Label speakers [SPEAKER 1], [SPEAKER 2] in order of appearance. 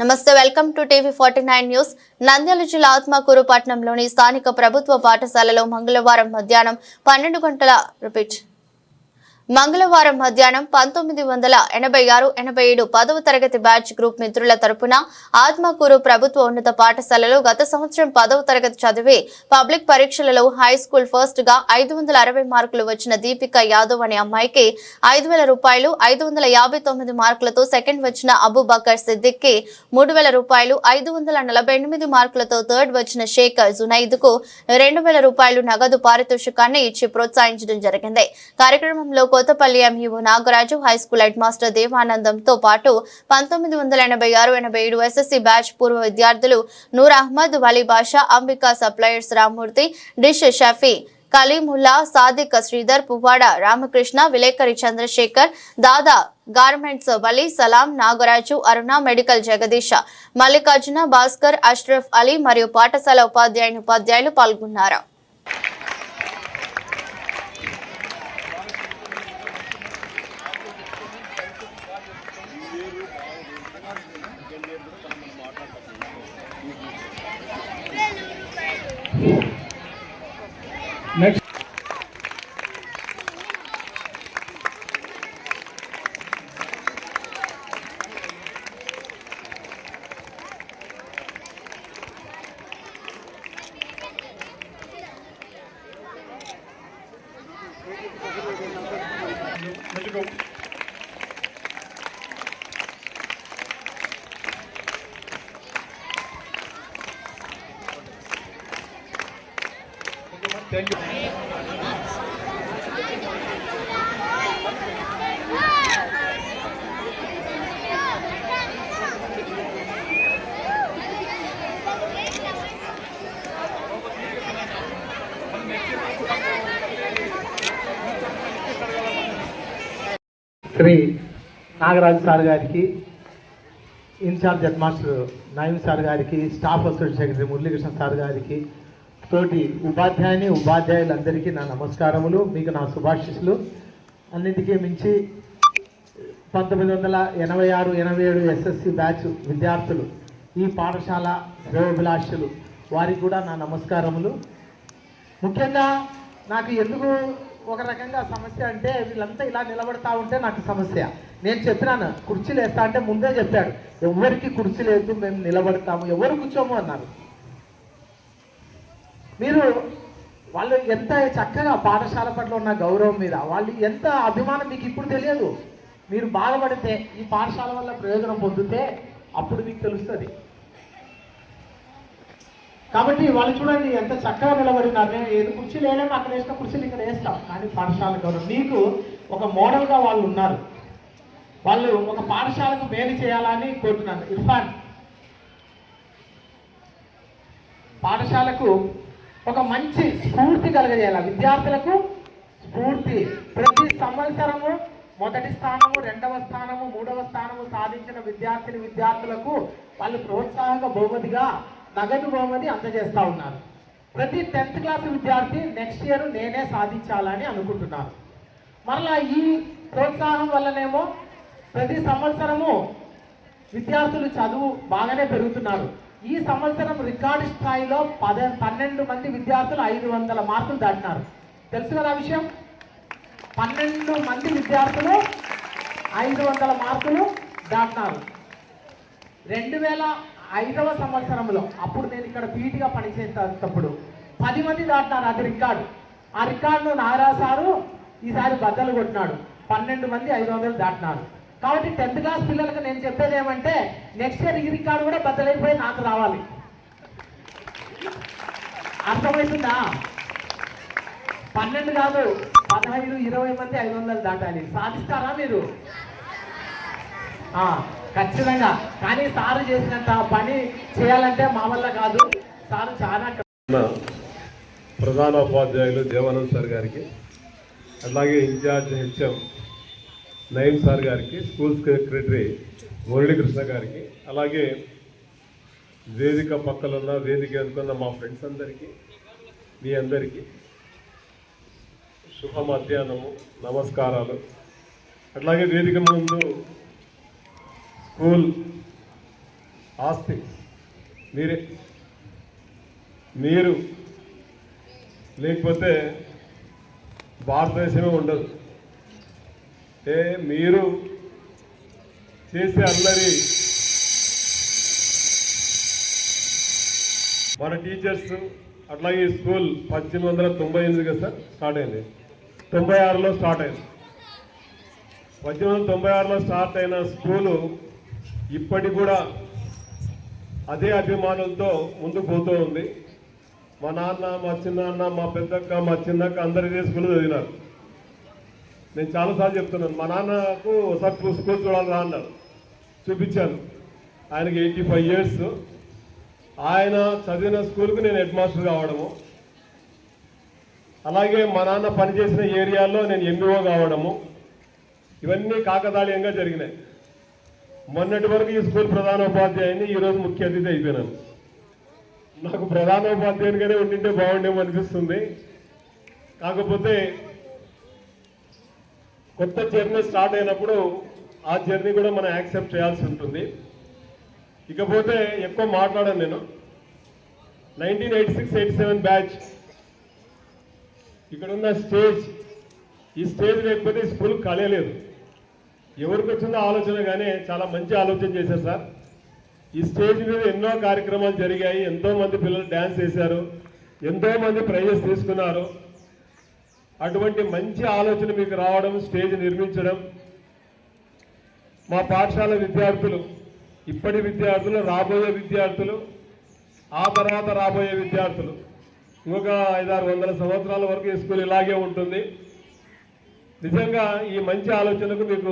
[SPEAKER 1] నమస్తే welcome to TV forty nine news. Nandyal జిల్లా ఆత్మకూరు పట్టణంలోని స్థానిక ప్రభుత్వ పాఠశాలలో మంగళవారం మధ్యాహ్నం పన్నెండు గంటల రిపీట్ మంగళవారం మధ్యాహ్నం పంతొమ్మిది వందల ఎనభై ఆరు ఎనభై ఏడు పదవ తరగతి బ్యాచ్ గ్రూప్ మిత్రుల తరపున ఆత్మకూరు ప్రభుత్వ ఉన్నత పాఠశాలలో గత సంవత్సరం పదవ తరగతి చదివి పబ్లిక్ పరీక్షలలో హై స్కూల్ ఫస్ట్గా ఐదు వందల అరవై మార్కులు వచ్చిన దీపిక యాదవ్ అనే అమ్మాయికి ఐదు వేల రూపాయలు ఐదు వందల యాభై తొమ్మిది మార్కులతో సెకండ్ వచ్చిన అబుబకర్ బకర్ సిద్దిక్కి మూడు వేల రూపాయలు ఐదు వందల నలభై ఎనిమిది మార్కులతో థర్డ్ వచ్చిన షేక్ జునైద్కు రెండు వేల రూపాయలు నగదు పారితోషికాన్ని ఇచ్చి ప్రోత్సహించడం జరిగింది. కార్యక్రమంలో Kothapalli MEO Nagaraju high school head master దేవానందంతో పాటు పంతొమ్మిది వందల ఎనభై ఆరు ఎనభై ఏడు ఎస్ఎస్సి బ్యాచ్ పూర్వ విద్యార్థులు నూర్ అహ్మద్ వలీ బాషా అంబికా సప్లయర్స్ రామ్మూర్తి డిష్ షఫీ కలీముల్లా సాదిక్ శ్రీధర్ పువ్వాడ రామకృష్ణ విలేకరి చంద్రశేఖర్ దాదా గార్మెంట్స్ వలి సలాం నాగరాజు అరుణ మెడికల్ జగదీష మల్లికార్జున భాస్కర్ అష్రఫ్ అలీ మరియు పాఠశాల ఉపాధ్యాయుని ఉపాధ్యాయులు పాల్గొన్నారు.
[SPEAKER 2] Thank you Shri Nagaraju sir గారికి in charge head master Nayeem sir గారికి staff associate secretary Muralikrishna sir గారికి తోటి ఉపాధ్యాయుని ఉపాధ్యాయులందరికీ నా నమస్కారములు మీకు నా శుభాశిస్సులు. అన్నిటికీ మించి పంతొమ్మిది వందల ఎనభై ఆరు ఎనభై ఏడు ఎస్ఎస్సి బ్యాచ్ విద్యార్థులు ఈ పాఠశాల శ్రేయోభిలాషులు వారికి కూడా నా నమస్కారములు. ముఖ్యంగా నాకు ఎందుకు ఒక రకంగా సమస్య అంటే వీళ్ళంతా ఇలా నిలబడతా ఉంటే నాకు సమస్య. నేను చెప్పినాను కుర్చీలు వేస్తా అంటే ముందే చెప్పాడు ఎవరికి కుర్చీ లేదు మేము నిలబడతాము ఎవరు కూర్చోము అన్నారు. మీరు వాళ్ళు ఎంత చక్కగా పాఠశాల పట్ల ఉన్న గౌరవం మీద వాళ్ళు ఎంత అభిమానం మీకు ఇప్పుడు తెలియదు. మీరు బాధపడితే ఈ పాఠశాల వల్ల ప్రయోజనం పొందితే అప్పుడు మీకు తెలుస్తుంది. కాబట్టి వాళ్ళు చూడండి ఎంత చక్కగా నిలబడినారు. నేను ఏది కుర్చీలు వేయలేము అక్కడ వేసిన కుర్చీలు ఇక్కడ వేస్తాం. కానీ పాఠశాల గౌరవం. మీకు ఒక మోడల్గా వాళ్ళు ఉన్నారు. వాళ్ళు ఒక పాఠశాలకు మేలు చేయాలని కోరుతున్నాను ఇర్ఫాన్ పాఠశాలకు ఒక మంచి స్ఫూర్తి కలగజేయాలి. విద్యార్థులకు స్ఫూర్తి. ప్రతి సంవత్సరము మొదటి స్థానము రెండవ స్థానము మూడవ స్థానము సాధించిన విద్యార్థిని విద్యార్థులకు వాళ్ళు ప్రోత్సాహక బహుమతిగా నగదు బహుమతి అందజేస్తూ ఉన్నారు. ప్రతి టెన్త్ క్లాస్ విద్యార్థి నెక్స్ట్ ఇయర్ నేనే సాధించాలని అనుకుంటున్నారు. మరలా ఈ ప్రోత్సాహం వల్లనేమో ప్రతి సంవత్సరము విద్యార్థులు చదువు బాగానే పెరుగుతున్నారు. ఈ సంవత్సరం రికార్డు స్థాయిలో పద పన్నెండు మంది విద్యార్థులు ఐదు వందల మార్కులు దాటినారు. తెలుసు కదా విషయం? పన్నెండు మంది విద్యార్థులు ఐదు వందల మార్కులు దాటినారు. రెండు వేల ఐదవ సంవత్సరంలో అప్పుడు నేను ఇక్కడ పీటీగా పనిచేసేటప్పుడు పది మంది దాటినారు అది రికార్డు. ఆ రికార్డును నారా సారు ఈసారి బద్దలు కొట్టినాడు. పన్నెండు మంది ఐదు వందలు దాటినారు. కాబట్టి టెన్త్ క్లాస్ పిల్లలకు నేను చెప్పేది ఏమంటే నెక్స్ట్ ఇయర్ డిగ్రీ కార్డు కూడా బద్దలైపోయి నాకు రావాలి. అర్థమవుతుందా? పన్నెండు కాదు పదహైదు ఇరవై మంది ఐదు వందలు దాటాలి. సాధిస్తారా మీరు? ఖచ్చితంగా. కానీ సారు చేసినంత పని చేయాలంటే మా వల్ల కాదు. సారు చాలా
[SPEAKER 3] ప్రధానోపాధ్యాయులు ప్రధాన ఉపాధ్యాయులు దేవానంద్ సార్ గారికి అలాగే ఇన్ఛార్జ్ హెచ్ఎం నయీం సార్ గారికి స్కూల్ సెక్రటరీ మురళీకృష్ణ గారికి అలాగే వేదిక పక్కలున్న వేదిక అనుకున్న మా ఫ్రెండ్స్ అందరికీ మీ అందరికీ శుభ మధ్యాహ్నము నమస్కారాలు. అట్లాగే వేదిక ముందు స్కూల్ ఆస్తి. మీరే. మీరు. లేకపోతే భారతదేశమే ఉండదు. ఏ మీరు చేసే అల్లరి మన టీచర్స్ అట్లాగే ఈ స్కూల్ పద్దెనిమిది వందల తొంభై ఎనిమిది కదా సార్? స్టార్ట్ అయింది. తొంభై ఆరులో స్టార్ట్ అయింది. పద్దెనిమిది వందల తొంభై ఆరులో స్టార్ట్ అయిన స్కూలు ఇప్పటికి కూడా అదే అభిమానులతో ముందుకు పోతూ ఉంది. మా నాన్న మా చిన్నాన్న మా పెద్దక్క మా చిన్నక్క అందరి స్కూల్ చదివినారు. నేను చాలాసార్లు చెప్తున్నాను. మా నాన్నకు ఒకసారి స్కూల్ చూడాలి అన్నారు. చూపించాను. ఆయనకి ఎయిటీ ఫైవ్ ఇయర్స్. ఆయన చదివిన స్కూల్కి నేను హెడ్ మాస్టర్ కావడము. అలాగే మా నాన్న పనిచేసిన ఏరియాలో నేను ఎంబీఓ కావడము. ఇవన్నీ కాకతాళీయంగా జరిగినాయి. మొన్నటి వరకు ఈ స్కూల్ ప్రధానోపాధ్యాయుని ఈరోజు ముఖ్య అతిథి అయిపోయినాను. నాకు ప్రధానోపాధ్యాయునిగానే ఉండింటే బాగుండేమో అనిపిస్తుంది. కాకపోతే కొత్త జర్నీ స్టార్ట్ అయినప్పుడు ఆ జర్నీ కూడా మనం యాక్సెప్ట్ చేయాల్సి ఉంటుంది. ఇకపోతే ఎక్కువ మాట్లాడాను నేను. Nineteen eighty six eighty seven batch ఇక్కడ ఉన్న స్టేజ్ ఈ స్టేజ్ లేకపోతే ఈ స్కూల్ కలయలేదు. ఎవరికి వచ్చిందో ఆలోచన కానీ చాలా మంచి ఆలోచన చేశారు సార్. ఈ స్టేజ్ మీద ఎన్నో కార్యక్రమాలు జరిగాయి. ఎంతో మంది పిల్లలు డ్యాన్స్ చేశారు. ఎంతో మంది ప్రైజెస్ తీసుకున్నారు. అటువంటి మంచి ఆలోచన మీకు రావడం స్టేజ్ నిర్మించడం. మా పాఠశాల విద్యార్థులు ఇప్పటి విద్యార్థులు రాబోయే విద్యార్థులు ఆ తర్వాత రాబోయే విద్యార్థులు ఇంకొక ఐదారు వందల సంవత్సరాల వరకు ఈ స్కూల్ ఇలాగే ఉంటుంది. నిజంగా ఈ మంచి ఆలోచనకు మీకు